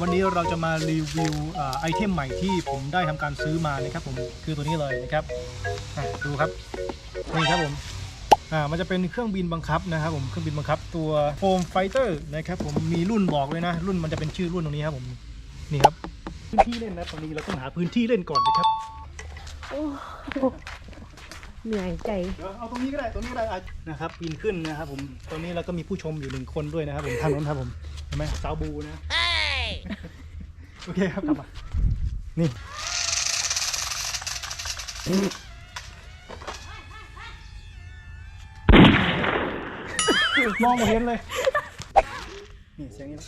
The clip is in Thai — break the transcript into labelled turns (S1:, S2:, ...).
S1: วันนี้เราจะมารีวิวอ่าไอเทมใหม่ที่ผมได้ทำการซื้อมานะครับผมคือตัวนี้เลยนะครับอะดูครับนี่ครับผมอ่ามันจะเป็นเครื่องบินบังคับนะครับผมเครื่องบินบังคับ ตัวโฟมไฟเตอร์นะครับผมมีรุ่นบอกเลยนะ รุ่นมันจะเป็นชื่อรุ่นตรงนี้ครับผมนี่ครับพื้นที่เล่นนะตอนนี้เราต้องหาพื้นที่เล่นก่อนนะครับ
S2: โอ้เหนื่อยใจ
S1: เดี๋ยวเอาตรงนี้ก็ได้ตรงนี้ก็ได้อะนะครับปีนขึ้นนะครับผมตอนนี้เราก็มีผู้ชมอยู่หนึ่งคนด้วยนะครับผมทางโน้นครับผมเห็นไหมสาวบูนะ โอเคครับกลับมา นี่ มองมาเห็นเลย นี่เสียงนี้